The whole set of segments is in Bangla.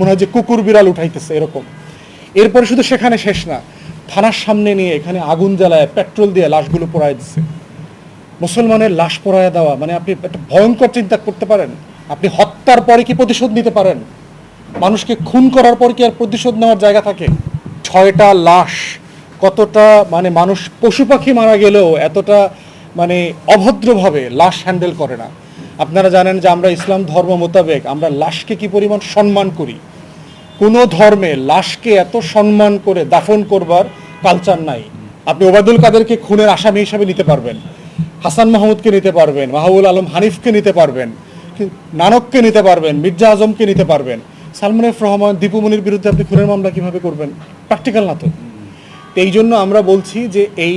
মনে হয় যে কুকুর বিড়াল উঠাইতেছে এরকম। এরপরে শুধু সেখানে শেষ না, থানার সামনে নিয়ে এখানে আগুন জ্বালায়, পেট্রোল দিয়ে লাশগুলো পোড়ায় দিচ্ছে মুসলমানের লাশ পোড়ায় দেওয়া মানে আপনি একটা ভয়ঙ্কর চিন্তা করতে পারেন। আপনি হত্যার পরে কি প্রতিশোধ নিতে পারেন? মানুষকে খুন করার পর কি আর প্রতিশোধ নেওয়ার জায়গা থাকে? ছয়টা লাশ, কতটা মানে মানুষ পশু পাখি মারা গেলেও এতটা মানে অভদ্রভাবে লাশ হ্যান্ডেল করে না। আপনারা জানেন যে আমরা ইসলাম ধর্ম মোতাবেক আমরা লাশকে কি পরিমাণ সম্মান করি? কোনো ধর্মে লাশকে এত সম্মান করে দাফন করবার কালচার নাই। আপনি ওবায়দুল কাদেরকে খুনের আসামি হিসাবে নিতে পারবেন, হাসান মাহমুদকে নিতে পারবেন মাহবুল আলম হানিফকে নিতে পারবেন নানককে নিতে পারবেন, মির্জা আজমকে নিতে পারবেন। সালমান এফ রহমান দীপুমনির বিরুদ্ধে আপনি খুনের মামলা কীভাবে করবেন? প্র্যাকটিক্যাল না তো। এই জন্য আমরা বলছি যে এই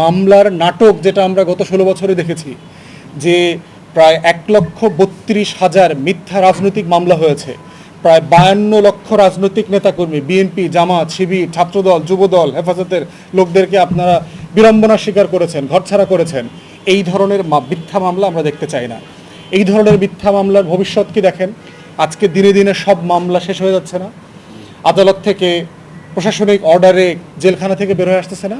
মামলার নাটক যেটা আমরা গত ষোলো বছরে দেখেছি, যে প্রায় এক লক্ষ বত্রিশ হাজার মিথ্যা রাজনৈতিক মামলা হয়েছে। প্রায় বায়ান্ন লক্ষ রাজনৈতিক নেতাকর্মী বিএনপি জামাত, শিবির, ছাত্রদল, যুবদল, হেফাজতের লোকদেরকে আপনারা বিড়ম্বনার স্বীকার করেছেন, ঘরছাড়া করেছেন। এই ধরনের মিথ্যা মামলা আমরা দেখতে চাই না। এই ধরনের মিথ্যা মামলার ভবিষ্যৎ কি দেখেন? আজকে দিনে দিনে সব মামলা শেষ হয়ে যাচ্ছে না। আদালত থেকে প্রশাসনিক অর্ডারে জেলখানা থেকে বের হয়ে আসতেছে না।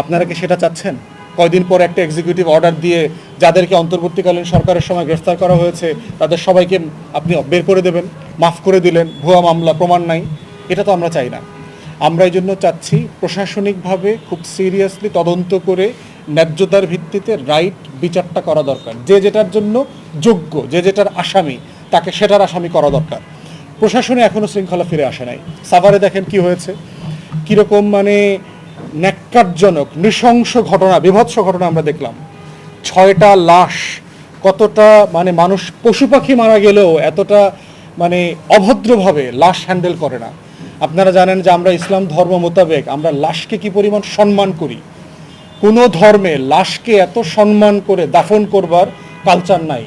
আপনারা কি সেটা চাচ্ছেন? কয়দিন পর একটা এক্সিকিউটিভ অর্ডার দিয়ে যাদেরকে অন্তর্বর্তীকালীন সরকারের সময় গ্রেফতার করা হয়েছে, তাদের সবাইকে আপনি বের করে দেবেন, মাফ করে দিলেন, ভুয়া মামলা, প্রমাণ নাই। এটা তো আমরা চাই না। আমরা এই জন্য চাচ্ছি প্রশাসনিকভাবে খুব সিরিয়াসলি তদন্ত করে ন্যায্যতার ভিত্তিতে রাইট বিচারটা করা দরকার। যে যেটার জন্য যোগ্য, যে যেটার আসামি, তাকে সেটার আসামি করা দরকার। প্রশাসনে এখনও শৃঙ্খলা ফিরে আসে নাই। সাভারে দেখেন কি হয়েছে। কীরকম মানে ন্যাক্কারজনক, নৃশংস ঘটনা, বিভৎস ঘটনা আমরা দেখলাম। ছয়টা লাশ, কতটা মানে মানুষ পশু পাখি মারা গেলেও এতটা মানে অভদ্রভাবে লাশ হ্যান্ডেল করে না। আপনারা জানেন যে আমরা ইসলাম ধর্ম মোতাবেক আমরা লাশকে কি পরিমাণ সম্মান করি? কোনো ধর্মে লাশকে এত সম্মান করে দাফন করবার কালচার নাই।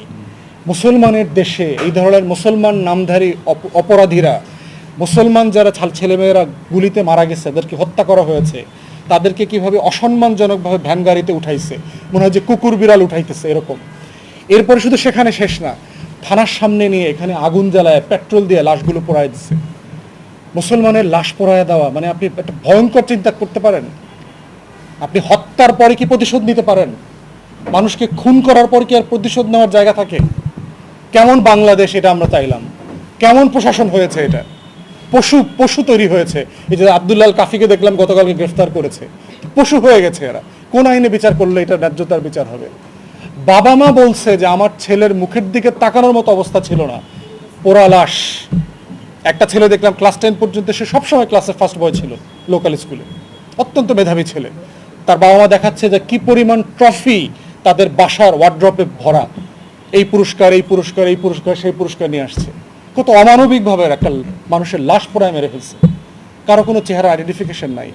মুসলমানের দেশে এই ধরনের মুসলমান নামধারী অপ- অপরাধীরা, মুসলমান যারা ছেলেমেয়েরা গুলিতে মারা গেছে তাদেরকে হত্যা করা হয়েছে তাদেরকে কীভাবে অসম্মানজনকভাবে ভ্যান গাড়িতে উঠাইছে? মনে হয় যে কুকুর বিড়াল উঠাইতেছে এরকম। এরপরে শুধু সেখানে শেষ না, থানার সামনে নিয়ে এখানে আগুন জ্বালায়, পেট্রোল দিয়ে লাশগুলো পোড়ায় দিচ্ছে মুসলমানের লাশ পোড়ায় দেওয়া মানে আপনি একটা ভয়ঙ্কর চিন্তা করতে পারেন। আপনি হত্যার পরে কি প্রতিশোধ নিতে পারেন? মানুষকে খুন করার পর কি আর প্রতিশোধ নেওয়ার জায়গা থাকে? কেমন বাংলাদেশ এটা আমরা চাইলাম? কেমন প্রশাসন হয়েছে এটা? পশু পশু তৈরি হয়েছে। এই যে আবদুল্লাল কাফিকে দেখলাম গতকালকে গ্রেফতার করেছে। পশু হয়ে গেছে এরা। কোন আইনে বিচার করলে এটা ন্যায্যতার বিচার হবে? বাবা মা বলছে যে আমার ছেলের মুখের দিকে তাকানোর মতো অবস্থা ছিল না। পোড়া লাশ। একটা ছেলে দেখলাম ক্লাস টেন পর্যন্ত সে সবসময় ক্লাসের ফার্স্ট বয় ছিল লোকাল স্কুলে অত্যন্ত মেধাবী ছেলে। তার বাবা মা দেখাচ্ছে যে কি পরিমাণ ট্রফি তাদের বাসার ওয়ার্ড্রপে ভরা। এই পুরস্কার এই পুরস্কার এই পুরস্কার, সেই পুরস্কার নিয়ে আসছে। কত অমানবিকভাবে একটা মানুষের লাশ পোড়ায় মেরে ফেলছে। কারও কোনো চেহারা আইডেন্টিফিকেশন নাই।